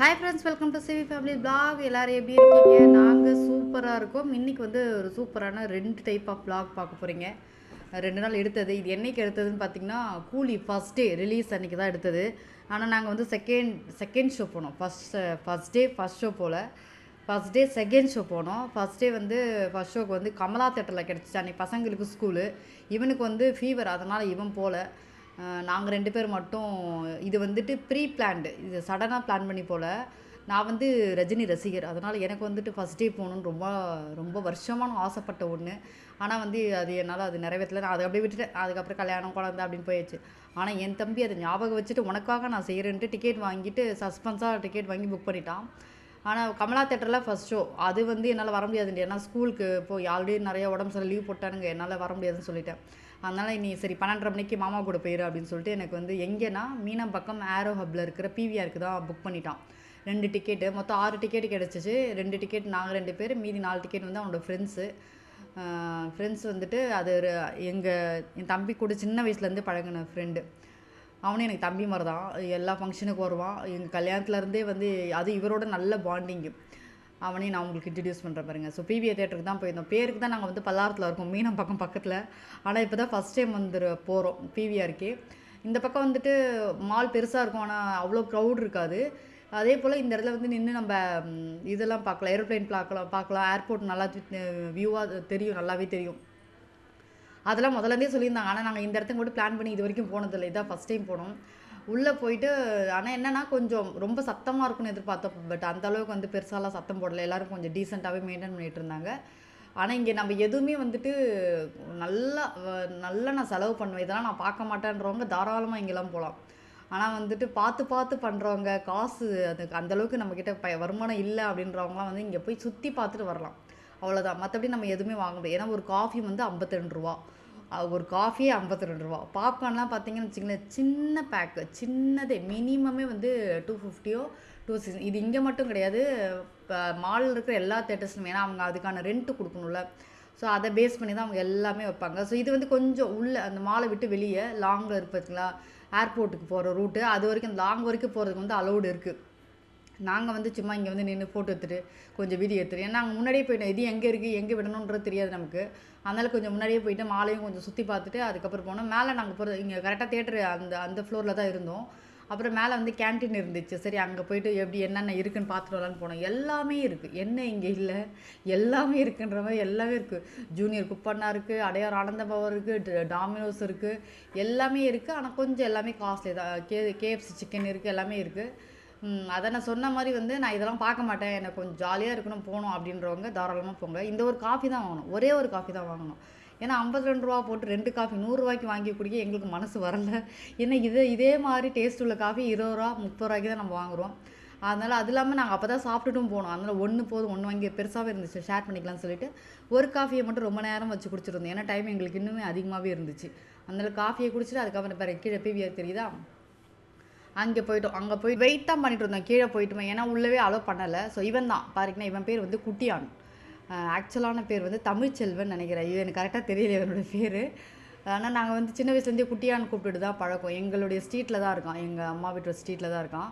Hi friends welcome to CV family blog எல்லோரும் எப்படி இருக்கீங்க? நாங்கள் சூப்பராக இருக்கோம். இன்றைக்கி வந்து ஒரு சூப்பரான ரெண்டு டைப் ஆஃப் பிளாக் பார்க்க போகிறீங்க ரெண்டு நாள் எடுத்தது. இது என்னைக்கு எடுத்ததுன்னு பார்த்தீங்கன்னா கூலி ஃபஸ்ட் டே ரிலீஸ் அன்றைக்கி தான் எடுத்தது. ஆனால் நாங்கள் வந்து செகண்ட் செகண்ட் ஷோ போனோம். First first day first show போல். ஃபஸ்ட் டே செகண்ட் ஷோ போனோம். ஃபஸ்ட் டே வந்து ஃபஸ்ட் ஷோக்கு வந்து கமலா தேட்டரில் கிடச்சிச்சு. அன்றைக்கி பசங்களுக்கு ஸ்கூலு இவனுக்கு வந்து ஃபீவர் அதனால் இவன் போகல நாங்கள் ரெண்டு பேர் மட்டும் இது வந்துட்டு ப்ரீ பிளான்டு இது சடனாக பிளான் பண்ணி போல். நான் வந்து ரஜினி ரசிகர். அதனால் எனக்கு வந்துட்டு ஃபஸ்ட் டே போகணுன்னு ரொம்ப ரொம்ப வருஷமாக நான் ஆசைப்பட்ட ஒன்று ஆனால் வந்து அது என்னால் அது நிறைவேற்றல. நான் அதை அப்படியே விட்டுட்டேன். அதுக்கப்புறம் கல்யாணம் குழந்தை அப்படின்னு போயிடுச்சு ஆனால் என் தம்பி அதை ஞாபகம் வச்சுட்டு உனக்காக நான் செய்கிறேன்ட்டு டிக்கெட் வாங்கிட்டு சஸ்பென்ஸாக டிக்கெட் வாங்கி புக் பண்ணிட்டான். ஆனால் கமலா தேட்டரில் ஃபஸ்ட் ஷோ அது வந்து என்னால் வர முடியாதுண்டு ஏன்னா ஸ்கூலுக்கு போய் ஆல்ரெடி நிறைய உடம்பு சரி லீவ் போட்டானுங்க. என்னால் வர முடியாதுன்னு சொல்லிட்டேன். அதனால் நீ சரி பன்னெண்டரை மணிக்கு மாமா கூட போயிரு அப்படின்னு சொல்லிட்டு எனக்கு வந்து எங்கேனா மீனம்பாக்கம் ஆரோ ஹப்பில் இருக்கிற பிவிஆருக்கு தான் புக் பண்ணிட்டான். ரெண்டு டிக்கெட்டு மொத்தம் ஆறு டிக்கெட் கிடச்சிச்சு. ரெண்டு டிக்கெட் நாங்கள் ரெண்டு பேர் மீதி நாலு டிக்கெட் வந்து அவனோட ஃப்ரெண்ட்ஸு ஃப்ரெண்ட்ஸ் வந்துட்டு அது எங்கள் என் தம்பி கூட சின்ன வயசுலேருந்து பழகின ஃப்ரெண்டு அவனும் எனக்கு தம்பி மாதிரி தான் எல்லா ஃபங்க்ஷனுக்கு வருவான். எங்கள் கல்யாணத்துலேருந்தே வந்து அது இவரோட நல்ல பாண்டிங்கு அவனையும் நான் உங்களுக்கு இன்ட்ரடியூஸ் பண்ணுறேன் பாருங்க. ஸோ பிவிஏ தேட்டருக்கு தான் போயிருந்தோம். பேருக்கு தான் நாங்கள் வந்து பல்லாரத்தில் இருக்கோம். மீனம் பக்கம் பக்கத்தில். ஆனால் இப்போ தான் ஃபஸ்ட் டைம் வந்து போகிறோம் பிவிஆருக்கே இந்த பக்கம் வந்துட்டு மால் பெருசாக இருக்கும். ஆனால் அவ்வளோ க்ரௌட் இருக்காது. அதே போல் இந்த இடத்துல வந்து நின்று நம்ம இதெல்லாம் பார்க்கலாம். ஏரோப்ளேன் பார்க்கலாம் பார்க்கலாம். ஏர்போர்ட் நல்லா வியூவாக தெரியும். நல்லாவே தெரியும். அதெல்லாம் முதல்லேருந்தே சொல்லியிருந்தாங்க. ஆனால் நாங்கள் இந்த இடத்துக்கு மட்டும் பிளான் பண்ணி இது வரைக்கும் போனதில்லை. இதான் ஃபஸ்ட் டைம் போனோம். உள்ளே போயிட்டு ஆனால் என்னென்னா கொஞ்சம் ரொம்ப சத்தமாக இருக்கும்னு எதிர்பார்த்தோம் பட் அந்தளவுக்கு வந்து பெருசாலாம் சத்தம் போடலை. எல்லோரும் கொஞ்சம் டீசெண்டாகவே மெயின்டைன் பண்ணிட்டு இருந்தாங்க. ஆனால் இங்கே நம்ம எதுவுமே வந்துட்டு நல்லா வ- நல்லா நான் செலவு பண்ணுவேன். இதெல்லாம் நான் பார்க்க மாட்டேன்றவங்க தாராளமாக இங்கெல்லாம் போகலாம் ஆனால் வந்துட்டு பார்த்து பார்த்து பண்ணுறவங்க காசு அதுக்கு அந்தளவுக்கு நம்மக்கிட்ட ப வருமானம் இல்லை அப்படின்றவங்களாம் வந்து இங்கே போய் சுற்றி பார்த்துட்டு வரலாம். அவ்வளோதான் மற்றபடி நம்ம எதுவுமே வாங்க முடியாது. ஏன்னா ஒரு காஃபி வந்து 52 ரூபா. ஒரு காஃபியே 52 ரெண்டு ரூபா. பாப்கார்ன்லாம் பார்த்தீங்கன்னு வச்சுங்களேன் சின்ன பேக்கு சின்னதே மினிமமே வந்து டூ ஃபிஃப்டியோ டூ சிக்ஸ் இது இங்கே மட்டும் கிடையாது. இப்போ மாலில் இருக்கிற எல்லா தேட்டர்ஸ்லையும் ஏன்னா அவங்க அதுக்கான ரெண்ட்டு கொடுக்கணும்ல. ஸோ அதை பேஸ் பண்ணி தான் அவங்க எல்லாமே வைப்பாங்க. ஸோ இது வந்து கொஞ்சம் உள்ளே அந்த மாலை விட்டு வெளியே லாங்கில் இருப்பதுங்களா ஏர்போர்ட்டுக்கு போகிற ரூட்டு அது வரைக்கும் லாங் வரைக்கும் போகிறதுக்கு வந்து அலௌடு இருக்குது நாங்கள் வந்து சும்மா இங்கே வந்து நின்று ஃபோட்டோ எடுத்துகிட்டு கொஞ்சம் வீடியோ எடுத்துட்டு. ஏன்னா நாங்கள் முன்னாடியே போயிட்டோம். இது எங்கே இருக்குது எங்கே விடணுன்றது தெரியாது நமக்கு. அதனால் கொஞ்சம் முன்னாடியே போயிட்டு மாலையும் கொஞ்சம் சுற்றி பார்த்துட்டு அதுக்கப்புறம் போனோம். மேலே நாங்கள் போகிறது இங்கே கரெக்டாக தேட்டரு அந்த அந்த ஃப்ளோரில் தான் இருந்தோம். அப்புறம் மேலே வந்து கேண்டீன் இருந்துச்சு. சரி அங்கே போயிட்டு எப்படி என்னென்ன இருக்குன்னு பார்த்துட்டு வரலான்னு போனோம். எல்லாமே இருக்குது என்ன இங்கே இல்லை? எல்லாமே இருக்குன்ற மாதிரி எல்லாமே இருக்குது ஜூனியர் குப்பண்ணா இருக்குது அடையார் ஆனந்தபவன் இருக்குது டாமினோஸ் இருக்குது எல்லாமே இருக்குது ஆனால் கொஞ்சம் எல்லாமே காஸ்ட்லி தான். கே கேஎஃப்சி சிக்கன் இருக்குது எல்லாமே இருக்குது அதை நான் சொன்ன மாதிரி வந்து நான் இதெல்லாம் பார்க்க மாட்டேன். எனக்கு கொஞ்சம் ஜாலியாக இருக்கணும் போகணும் அப்படின்றவங்க தாராளமாக போங்க. இந்த ஒரு காஃபி தான் வாங்கணும். ஒரே ஒரு காஃபி தான் வாங்கணும். ஏன்னா 52 ரெண்டு ரூபா போட்டு ரெண்டு காஃபி நூறுரூவாய்க்கு வாங்கி குடிக்க எங்களுக்கு மனசு வரல. ஏன்னா இதே இதே மாதிரி டேஸ்ட் உள்ள காஃபி இருபது ரூபா முப்பது ரூபாய்க்கு தான் நம்ம வாங்குறோம். அதனால் அது இல்லாமல் நாங்கள் அப்போ தான் சாப்பிட்டுட்டும் போனோம். அதனால் ஒன்று போதும் ஒன்று வாங்கி பெருசாகவே இருந்துச்சு. ஷேர் பண்ணிக்கலாம்னு சொல்லிட்டு ஒரு காஃபியை மட்டும் ரொம்ப நேரம் வச்சு குடிச்சிருந்தோம் ஏன்னா டைம் எங்களுக்கு இன்னுமே அதிகமாகவே இருந்துச்சு. அதனால் காஃபியை குடிச்சிட்டு அதுக்கப்புறம் பாரு கீழே பிவிஆர் தெரியுதா? அங்கே போயிட்டோம். அங்கே போய் வெயிட் தான் பண்ணிட்டு இருந்தோம். கீழே போயிட்டுமே. ஏன்னா உள்ளவே அலோவ் பண்ணலை. ஸோ இவன் தான். பாருங்கன்னா இவன் பேர் வந்து குட்டியான். ஆக்சுவலான பேர் வந்து தமிழ்ச்செல்வன் நினைக்கிறேன். இது எனக்கு கரெக்டாக தெரியல இவனோட பேர். ஆனால் நாங்கள் வந்து சின்ன வயசுலேருந்தே குட்டியான்னு கூப்பிட்டுட்டு தான் பழக்கம். எங்களுடைய ஸ்ட்ரீட்டில் தான் இருக்கான். எங்கள் அம்மா வீட்டு ஸ்ட்ரீட்டில் தான் இருக்கான்.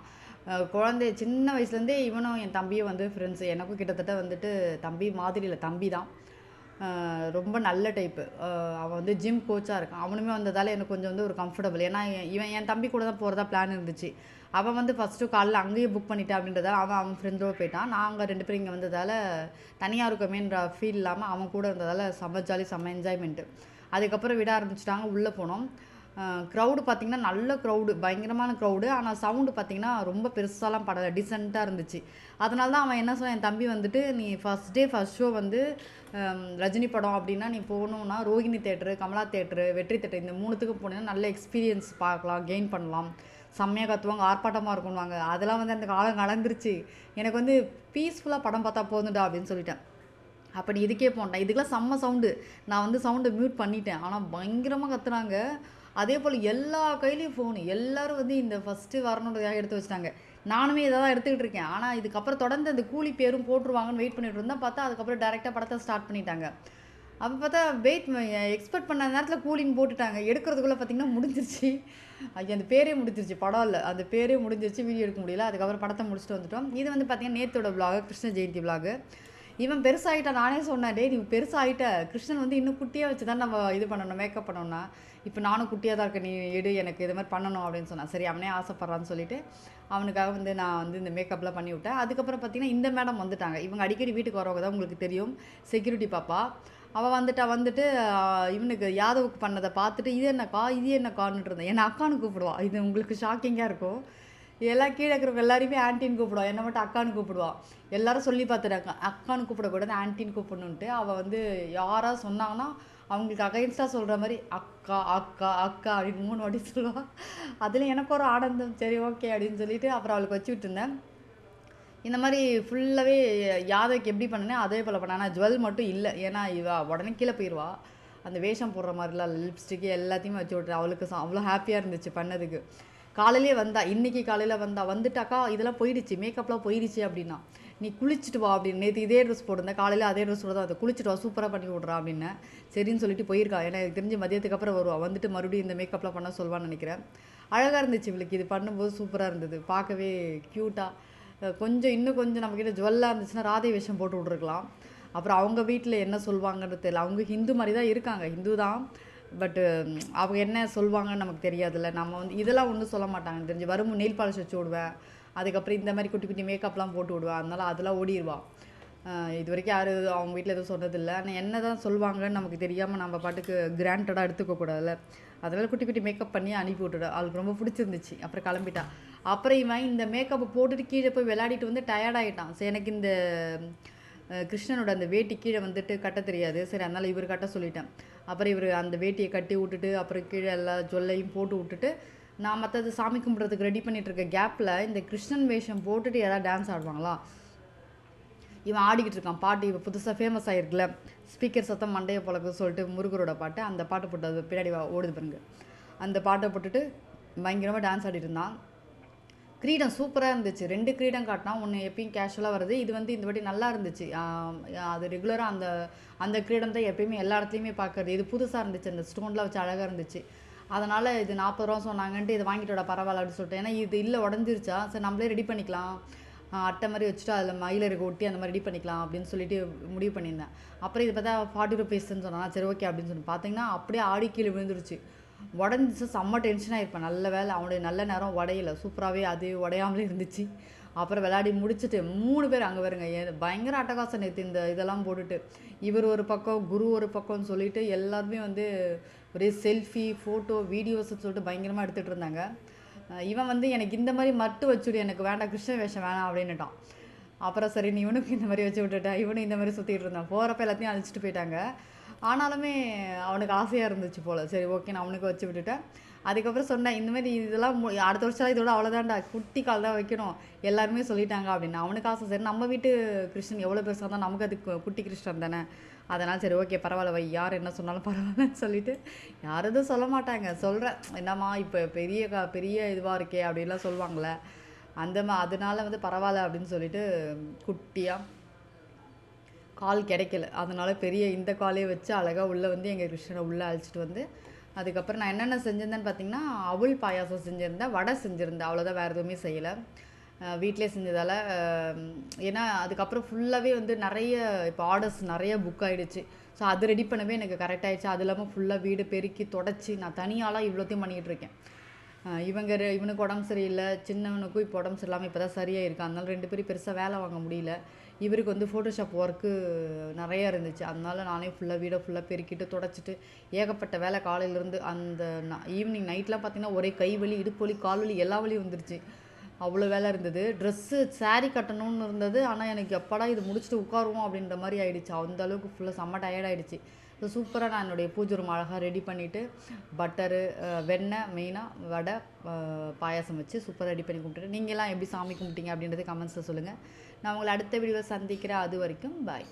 குழந்தை சின்ன வயசுலேருந்தே இவனும் என் தம்பியும் வந்து ஃப்ரெண்ட்ஸு எனக்கும் கிட்டத்தட்ட வந்துட்டு தம்பி மாதிரி இல்லை தம்பி தான். ரொம்ப நல்ல டைப்பு அவன் வந்து ஜிம் கோச்சாக இருக்கான். அவனுமே வந்ததால் எனக்கு கொஞ்சம் வந்து ஒரு கம்ஃபர்டபுள் ஏன்னா இவன் என் தம்பி கூட தான் போகிறதா பிளான் இருந்துச்சு. அவன் வந்து ஃபஸ்ட்டு காலைல அங்கேயே புக் பண்ணிட்டான் அப்படின்றதால அவன் அவன் ஃப்ரெண்டோட போயிட்டான். நாங்கள் ரெண்டு பேரும் இங்கே வந்ததால் தனியாக இருக்கமேன்ற ஃபீல் இல்லாமல் அவன் கூட இருந்ததால் செம்ம ஜாலி செம்ம என்ஜாய்மெண்ட்டு அதுக்கப்புறம் விட ஆரம்பிச்சிட்டாங்க. உள்ளே போனோம். க்ரௌடு பார்த்திங்கன்னா நல்ல க்ரௌடு பயங்கரமான க்ரௌடு ஆனால் சவுண்டு பார்த்திங்கன்னா ரொம்ப பெருசாலாம் படலை டீசெண்டாக இருந்துச்சு. அதனால தான் அவன் என்ன சொன்னான் என் தம்பி வந்துட்டு நீ ஃபஸ்ட் டே ஃபஸ்ட் ஷோ வந்து ரஜினி படம் அப்படின்னா நீ போகணுன்னா Rohini theatre Kamala theatre Vetri theatre இந்த மூணுத்துக்கு போனீங்கன்னா நல்ல எக்ஸ்பீரியன்ஸ் பார்க்கலாம் கெயின் பண்ணலாம். செம்மையாக கற்றுவாங்க ஆர்ப்பாட்டமாக இருக்கும்வாங்க அதெல்லாம் வந்து அந்த காலம் கலந்துருச்சு எனக்கு வந்து பீஸ்ஃபுல்லாக படம் பார்த்தா போதும்டா அப்படின்னு சொல்லிட்டேன். அப்படி இதுக்கே போனேன் இதுக்கெல்லாம் செம்ம சவுண்டு நான் வந்து சவுண்டை மியூட் பண்ணிட்டேன். ஆனால் பயங்கரமாக கத்துறாங்க அதே போல் எல்லா கையிலையும் ஃபோனு எல்லோரும் வந்து இந்த ஃபஸ்ட்டு வரணுன்றதாக எடுத்து வச்சிட்டாங்க. நானுமே இதை தான் எடுத்துக்கிட்டு இருக்கேன். ஆனால் இதுக்கப்புறம் தொடர்ந்து அந்த கூலி பேரும் போட்டுருவாங்கன்னு வெயிட் பண்ணிட்டு இருந்தால் பார்த்தா அதுக்கப்புறம் டேரெக்டாக படத்தை ஸ்டார்ட் பண்ணிட்டாங்க. அப்போ பார்த்தா வெயிட் எக்ஸ்பெக்ட் பண்ண நேரத்தில் கூலின்னு போட்டுட்டாங்க. எடுக்கிறதுக்குள்ளே பார்த்திங்கன்னா முடிஞ்சிருச்சு. ஐயா அந்த பேரே முடிஞ்சிருச்சு. படம் இல்லை. அந்த பேரே முடிஞ்சிருச்சு. வீடியோ எடுக்க முடியல. அதுக்கப்புறம் படத்தை முடிச்சுட்டு வந்துட்டோம். இது வந்து பார்த்தீங்கன்னா நேத்தோட vlog கிருஷ்ண ஜெயந்தி விலாகு இவன் பெருசாகிட்டான் நானே சொன்னேன் டே நீ பெருசாகிட்ட கிருஷ்ணன் வந்து இன்னும் குட்டியாக வச்சு தான் நம்ம இது பண்ணணும் மேக்கப் பண்ணணும்னா. இப்போ நானும் குட்டியாக தான் இருக்கேன் நீ எடு எனக்கு இது மாதிரி பண்ணணும் அப்படின்னு சொன்னான். சரி அவனே ஆசைப்பட்றான்னு சொல்லிட்டு அவனுக்காக வந்து நான் வந்து இந்த மேக்கப்லாம் பண்ணி விட்டேன். அதுக்கப்புறம் பார்த்தீங்கன்னா இந்த மேடம் வந்துட்டாங்க. இவங்க அடிக்கடி வீட்டுக்கு வரவங்க தான் உங்களுக்கு தெரியும். செக்யூரிட்டி பாப்பா. அவள் வந்துட்டா வந்துட்டு இவனுக்கு யாதவுக்கு பண்ணதை பார்த்துட்டு இது என்னக்கா இது என்னக்கான்னு இருந்தேன். என்னை அக்கான்னு கூப்பிடுவா. இது உங்களுக்கு ஷாக்கிங்காக இருக்கும். எல்லாம் கீழே இருக்கிறவங்க எல்லாரையுமே ஆன்ட்டின்னு கூப்பிடுவா. என்ன மட்டும் அக்கான்னு கூப்பிடுவா. எல்லாரும் சொல்லி பார்த்துட்டாங்க அக்கான்னு கூப்பிடக்கூடாது ஆன்ட்டின்னு கூப்பிடணுன்ட்டு அவள் வந்து யாராவது சொன்னாங்கன்னா அவங்களுக்கு அகைன்ஸ்டாக சொல்கிற மாதிரி அக்கா அக்கா அக்கா அப்படின்னு மூணு வாட்டி சொல்லுவாள் அதில் எனக்கு ஒரு ஆனந்தம். சரி ஓகே அப்படின்னு சொல்லிட்டு அப்புறம் அவளுக்கு வச்சு விட்டுருந்தேன். இந்த மாதிரி ஃபுல்லாகவே யாதவுக்கு எப்படி பண்ணனே அதே போல் பண்ணேன். ஆனால் ஜுவல் மட்டும் இல்லை. ஏன்னா இவ உடனே கீழே போயிடுவா அந்த வேஷம் போடுற மாதிரிலாம் லிப்ஸ்டிக்கு எல்லாத்தையுமே வச்சு விட்றேன் அவளுக்கு அவ்வளோ ஹாப்பியாக இருந்துச்சு பண்ணதுக்கு. காலையிலே வந்தா இன்னைக்கு காலையில் வந்தா வந்துட்டாக்கா இதெல்லாம் போயிடுச்சு மேக்கப்லாம் போயிடுச்சு அப்படின்னா நீ குளிச்சுட்டு வா அப்படின்னு நேற்று இதே ட்ரெஸ் போட்டிருந்தேன் காலையில் அதே ட்ரெஸ் தான் அதை குளிச்சுட்டு வா சூப்பராக பண்ணி விட்றா அப்படின்னு சரின்னு சொல்லிட்டு போயிருக்கா. ஏன்னா எனக்கு தெரிஞ்சு மதியத்துக்கு அப்புறம் வருவா. வந்துட்டு மறுபடியும் இந்த மேக்கப்லாம் பண்ண சொல்வான்னு நினைக்கிறேன். அழகாக இருந்துச்சு இவளுக்கு. இது பண்ணும்போது சூப்பராக இருந்தது. பார்க்கவே க்யூட்டாக கொஞ்சம் இன்னும் கொஞ்சம் நம்மக்கிட்ட ஜுவல்லாக இருந்துச்சுன்னா ராதை வேஷம் போட்டு விட்ருக்கலாம் அப்புறம் அவங்க வீட்டில் என்ன சொல்லுவாங்கன்னு தெரியல. அவங்க ஹிந்து மாதிரி தான் இருக்காங்க. ஹிந்து தான் பட்டு அவங்க என்ன சொல்லுவாங்கன்னு நமக்கு தெரியாதுல்ல. நம்ம வந்து இதெல்லாம் ஒன்றும் சொல்ல மாட்டாங்க. தெரிஞ்சு வரும் நெயில் பாலிஷ் வச்சு விடுவேன் அதுக்கப்புறம் இந்த மாதிரி குட்டி குட்டி மேக்கப்லாம் போட்டு விடுவேன் அதனால அதெல்லாம் ஓடிடுவான் இது வரைக்கும் யாரும் அவங்க வீட்டில் எதுவும் சொன்னதில்லை. ஆனால் என்ன தான் சொல்லுவாங்கன்னு நமக்கு தெரியாமல் நம்ம பாட்டுக்கு கிராண்டடாக எடுத்துக்க கூடாதுல்ல குட்டி குட்டி மேக்கப் பண்ணி அனுப்பி விட்டுடும் அவளுக்கு ரொம்ப பிடிச்சிருந்துச்சு. அப்புறம் கிளம்பிட்டா. அப்புறம் இவன் இந்த மேக்கப்பை போட்டுட்டு கீழே போய் விளையாடிட்டு வந்து டயர்ட் ஆகிட்டான் சரி எனக்கு இந்த கிருஷ்ணனோட அந்த வேட்டி கீழே வந்துட்டு கட்ட தெரியாது. சரி அதனால் இவர் கட்ட சொல்லிட்டேன். அப்புறம் இவர் அந்த வேட்டியை கட்டி விட்டுட்டு அப்புறம் கீழே எல்லா ஜொல்லையும் போட்டு விட்டுட்டு நான் மற்றது சாமி கும்பிட்றதுக்கு ரெடி பண்ணிகிட்டு இருக்க கேப்பில் இந்த கிருஷ்ணன் வேஷம் போட்டுட்டு யாராவது டான்ஸ் ஆடுவாங்களா? இவன் ஆடிக்கிட்டு இருக்கான். பாட்டு இப்போ புதுசாக ஃபேமஸ் ஆகிருக்குல்ல ஸ்பீக்கர் சத்தம் மண்டைய பழக்க சொல்லிட்டு முருகரோட பாட்டு அந்த பாட்டை போட்டு அது பின்னாடி ஓடுது பாருங்க. அந்த பாட்டை போட்டுட்டு பயங்கரமாக டான்ஸ் ஆடிட்டு இருந்தான். கிரீடம் சூப்பராக இருந்துச்சு. ரெண்டு கிரீடம் காட்டினா ஒன்று எப்பயும் கேஷுவலாக வருது. இது வந்து இந்த வாட்டி நல்லா இருந்துச்சு. அது ரெகுலராக அந்த அந்த கிரீடம் தான் எப்பயுமே எல்லா இடத்துலையுமே பார்க்கறது இது புதுசாக இருந்துச்சு. அந்த ஸ்டோன்லாம் வச்சு அழகாக இருந்துச்சு. அதனால் இது நாற்பது ரூபா சொன்னாங்கன்ட்டு இதை விட பரவாயில்ல அப்படின்னு சொல்லிட்டு. ஏன்னா இது இல்லை உடஞ்சிருச்சா? சரி நம்மளே ரெடி பண்ணிக்கலாம். அட்டை மாதிரி வச்சுட்டு அதில் மயிலருக்கு ஒட்டி அந்த மாதிரி ரெடி பண்ணிக்கலாம் அப்படின்னு சொல்லிட்டு முடிவு பண்ணியிருந்தேன். அப்புறம் இது பார்த்தா ஃபார்ட்டி ருபீஸ்ன்னு சொன்னால் சரி ஓகே அப்படின்னு சொல்லி. பார்த்தீங்கன்னா அப்படியே ஆடி கீழே விழுந்துருச்சு. உடஞ்சிச்சு செம்ம டென்ஷனாக இருப்பேன் நல்ல வேலை அவனுடைய நல்ல நேரம் உடையலை. சூப்பராகவே அது உடையாமலே இருந்துச்சு. அப்புறம் விளையாடி முடிச்சுட்டு மூணு பேர் அங்கே வருங்க பயங்கர அட்டகாசம் நேற்று இந்த இதெல்லாம் போட்டுட்டு. இவர் ஒரு பக்கம் குரு ஒரு பக்கம்னு சொல்லிட்டு எல்லாருமே வந்து ஒரே செல்ஃபி ஃபோட்டோ வீடியோஸ்ன்னு சொல்லிட்டு பயங்கரமாக எடுத்துகிட்டு இருந்தாங்க. இவன் வந்து எனக்கு இந்த மாதிரி மட்டு வச்சுடு எனக்கு வேண்டாம் கிருஷ்ண வேஷம் வேணாம் அப்படின்னுட்டான். அப்புறம் சரி நீ இவனுக்கு இந்த மாதிரி வச்சு விட்டுட்டேன் இவனும் இந்த மாதிரி சுற்றிட்டு இருந்தான். போகிறப்ப எல்லாத்தையும் அழைச்சிட்டு போயிட்டாங்க. ஆனாலுமே அவனுக்கு ஆசையாக இருந்துச்சு போல். சரி ஓகே நான் அவனுக்கு வச்சு விட்டுட்டேன். அதுக்கப்புறம் சொன்னேன் இந்தமாரி இதெல்லாம் மு- அடுத்த வருஷம் இதோட அவ்வளோதான்டா குட்டி கால் தான் வைக்கணும். எல்லாருமே சொல்லிட்டாங்க அப்படின்னு. அவனுக்கு ஆசை சரி நம்ம வீட்டு கிருஷ்ணன் எவ்வளோ பெருசாக இருந்தால் நமக்கு அது குட்டி கிருஷ்ணன் தானே. அதனால் சரி ஓகே பரவாயில்ல வை யார் என்ன சொன்னாலும் பரவாயில்லன்னு சொல்லிட்டு யார் எதுவும் சொல்ல மாட்டாங்க. சொல்கிறேன் என்னம்மா இப்போ பெரிய கா பெரிய இதுவாக இருக்கே அப்படின்லாம் சொல்லுவாங்களே அந்த மா அதனால வந்து பரவாயில்ல அப்படின்னு சொல்லிட்டு குட்டியாக கால் கிடைக்கல. அதனால் பெரிய இந்த காலே வச்சு அழகாக உள்ளே வந்து எங்கள் கிருஷ்ணனை உள்ளே அழைச்சிட்டு வந்து அதுக்கப்புறம் நான் என்னென்ன செஞ்சிருந்தேன்னு பார்த்தீங்கன்னா அவுள் பாயாசம் செஞ்சுருந்தேன் வடை செஞ்சுருந்தேன் அவ்வளோதான் வேறு எதுவுமே செய்யலை. வீட்டிலே செஞ்சதால் ஏன்னா அதுக்கப்புறம் ஃபுல்லாகவே வந்து நிறைய இப்போ ஆர்டர்ஸ் நிறைய புக் ஆகிடுச்சு ஸோ அது ரெடி பண்ணவே எனக்கு கரெக்ட் ஆயிடுச்சு. அது இல்லாமல் ஃபுல்லாக வீடு பெருக்கி தொடச்சி நான் தனியாலாம் இவ்வளோத்தையும் பண்ணிகிட்டு இருக்கேன். இவங்க இவனுக்கு உடம்பு சரியில்லை சின்னவனுக்கும் இப்போ உடம்பு சரியில்லாமல் இப்போ தான் சரியாக இருக்கு அதனால ரெண்டு பேரும் பெருசாக வேலை வாங்க முடியல. இவருக்கு வந்து ஃபோட்டோஷாப் ஒர்க்கு நிறையா இருந்துச்சு. அதனால நானே ஃபுல்லாக வீடை ஃபுல்லாக பெருக்கிட்டு தொடச்சிட்டு ஏகப்பட்ட வேலை காலையிலேருந்து அந்த ஈவினிங் நைட்லாம் பார்த்தீங்கன்னா ஒரே கை வலி இடுப்பு வலி கால் வலி எல்லா வலியும் வந்துருச்சு. அவ்வளோ வேலை இருந்தது. ட்ரெஸ்ஸு saree கட்டணும்னு இருந்தது. ஆனால் எனக்கு எப்படா இது முடிச்சுட்டு உட்காருவோம் அப்படின்ற மாதிரி ஆயிடுச்சு. அந்த அளவுக்கு ஃபுல்லாக செம்ம டயர்ட் ஆகிடுச்சு ஸோ சூப்பராக நான் என்னுடைய பூஜை ரூம் அழகாக ரெடி பண்ணிவிட்டு பட்டரு வெண்ணெய் மெயினாக வடை பாயாசம் வச்சு சூப்பராக ரெடி பண்ணி கும்பிட்டுட்டு நீங்கள்லாம் எப்படி சாமி கும்பிட்டீங்க அப்படின்றது கமெண்ட்ஸில் சொல்லுங்கள் நான் உங்களை அடுத்த வீடியோவில் சந்திக்கிறேன். அது வரைக்கும் பாய்